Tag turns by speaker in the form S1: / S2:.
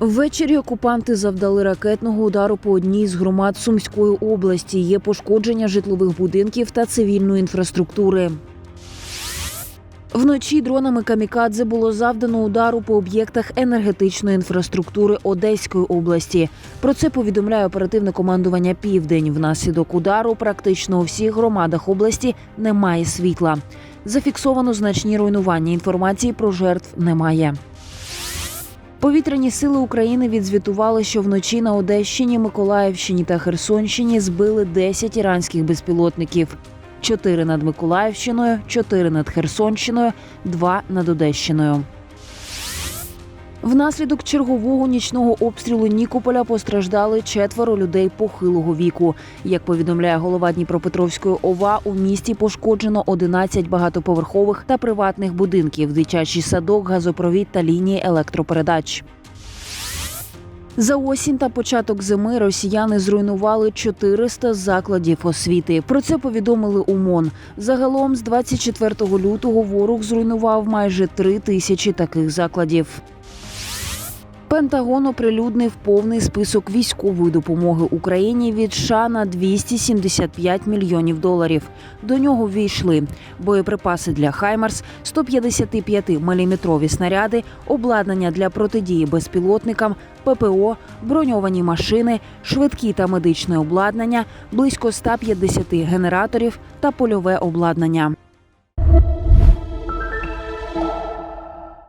S1: Ввечері окупанти завдали ракетного удару по одній з громад Сумської області. Є пошкодження житлових будинків та цивільної інфраструктури. Вночі дронами камікадзе було завдано удару по об'єктах енергетичної інфраструктури Одеської області. Про це повідомляє оперативне командування Південь. Внаслідок удару практично у всіх громадах області немає світла. Зафіксовано значні руйнування. Інформації про жертв немає. Повітряні сили України відзвітували, що вночі на Одещині, Миколаївщині та Херсонщині збили 10 іранських безпілотників. Чотири над Миколаївщиною, чотири над Херсонщиною, два над Одещиною. Внаслідок чергового нічного обстрілу Нікополя постраждали четверо людей похилого віку. Як повідомляє голова Дніпропетровської ОВА, у місті пошкоджено 11 багатоповерхових та приватних будинків, дитячий садок, газопровід та лінії електропередач. За осінь та початок зими росіяни зруйнували 400 закладів освіти. Про це повідомили у МОН. Загалом з 24 лютого ворог зруйнував майже три тисячі таких закладів. Пентагон оприлюднив повний список військової допомоги Україні від США на 275 мільйонів доларів. До нього ввійшли боєприпаси для Хаймарс, 155-мм снаряди, обладнання для протидії безпілотникам, ППО, броньовані машини, швидкі та медичне обладнання, близько 150 генераторів та польове обладнання.